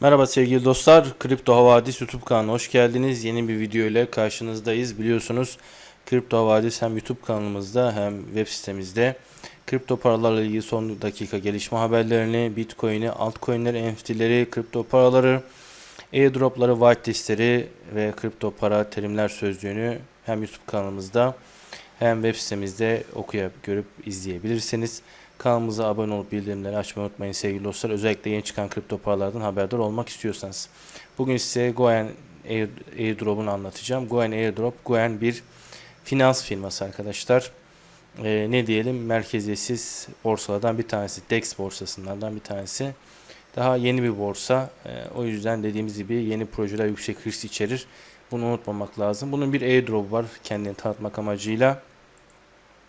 Merhaba sevgili dostlar. Kripto Havadis YouTube kanalına hoş geldiniz. Yeni bir video ile karşınızdayız. Biliyorsunuz Kripto Havadis hem YouTube kanalımızda hem web sitemizde kripto paralarla ilgili son dakika gelişme haberlerini, Bitcoin'i, altcoin'leri, NFT'leri, kripto paraları, airdropları, whitelistleri ve kripto para terimler sözlüğünü hem YouTube kanalımızda hem web sitemizde okuyup görüp izleyebilirsiniz. Kanalımıza abone olup bildirimleri açmayı unutmayın sevgili dostlar. Özellikle yeni çıkan kripto paralardan haberdar olmak istiyorsanız. Bugün size Goen Air, Airdrop'unu anlatacağım. Goen Airdrop, Goen bir finans firması arkadaşlar. Ee, ne diyelim merkeziyetsiz borsalardan bir tanesi. DEX borsasından bir tanesi. Daha yeni bir borsa. Ee, o yüzden dediğimiz gibi yeni projeler yüksek risk içerir. Bunu unutmamak lazım. Bunun bir airdrop var kendini tanıtmak amacıyla.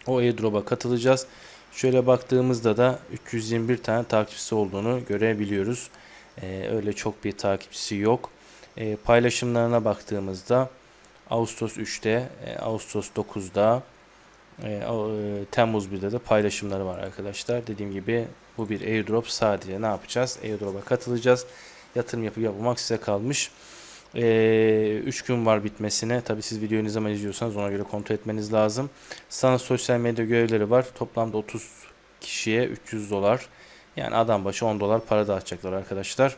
O airdrop'a katılacağız. Şöyle baktığımızda da 321 tane takipçisi olduğunu görebiliyoruz. Ee, öyle çok bir takipçisi yok. Ee, paylaşımlarına baktığımızda Ağustos 3'te, e, Ağustos 9'da, e, e, Temmuz 1'de de paylaşımları var arkadaşlar. Dediğim gibi bu bir airdrop. Sadece ne yapacağız? Airdrop'a katılacağız. Yatırım yapıp yapmamak size kalmış. 3 gün var bitmesine. Tabi siz videoyu ne zaman izliyorsanız ona göre kontrol etmeniz lazım. Sana sosyal medya görevleri var. Toplamda 30 kişiye 300 dolar. Yani adam başı 10 dolar para dağıtacaklar arkadaşlar.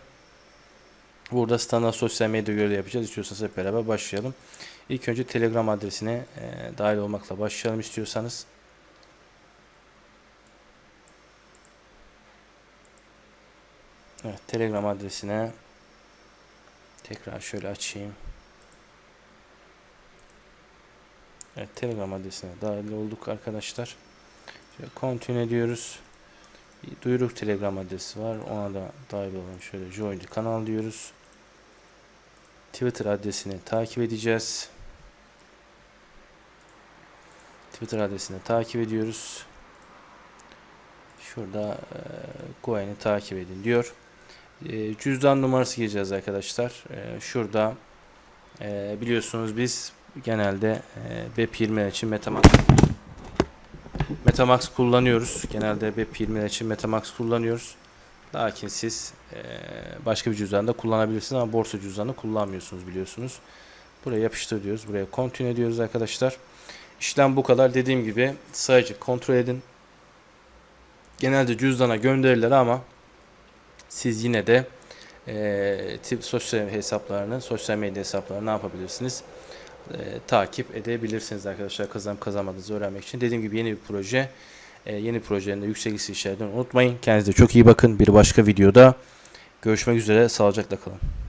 Burada standart sosyal medya görevleri yapacağız. İstiyorsanız hep beraber başlayalım. İlk önce Telegram adresine e, dahil olmakla başlayalım istiyorsanız. Evet Telegram adresine tekrar şöyle açayım. Evet Telegram adresine dahil olduk arkadaşlar. Şöyle continue ediyoruz. Bir Duyuruk Telegram adresi var. Ona da dahil olalım. Şöyle join kanal diyoruz. Twitter adresini takip edeceğiz. Twitter adresini takip ediyoruz. Şurada e, Goen'i takip edin diyor. E, cüzdan numarası gireceğiz arkadaşlar. E, şurada e, biliyorsunuz biz genelde e, Web20 için Metamask Metamax kullanıyoruz. Genelde Web20 için Metamax kullanıyoruz. Lakin siz e, başka bir cüzdanda kullanabilirsiniz ama borsa cüzdanı kullanmıyorsunuz biliyorsunuz. Buraya yapıştır diyoruz. Buraya continue diyoruz arkadaşlar. İşlem bu kadar. Dediğim gibi sadece kontrol edin. Genelde cüzdana gönderirler ama siz yine de e, sosyal hesaplarını, sosyal medya hesaplarını ne yapabilirsiniz? E, takip edebilirsiniz arkadaşlar kazanıp kazanmadığınızı öğrenmek için. Dediğim gibi yeni bir proje. E, yeni projelerinde yüksek risk işlerden unutmayın. Kendinize çok iyi bakın. Bir başka videoda görüşmek üzere. Sağlıcakla kalın.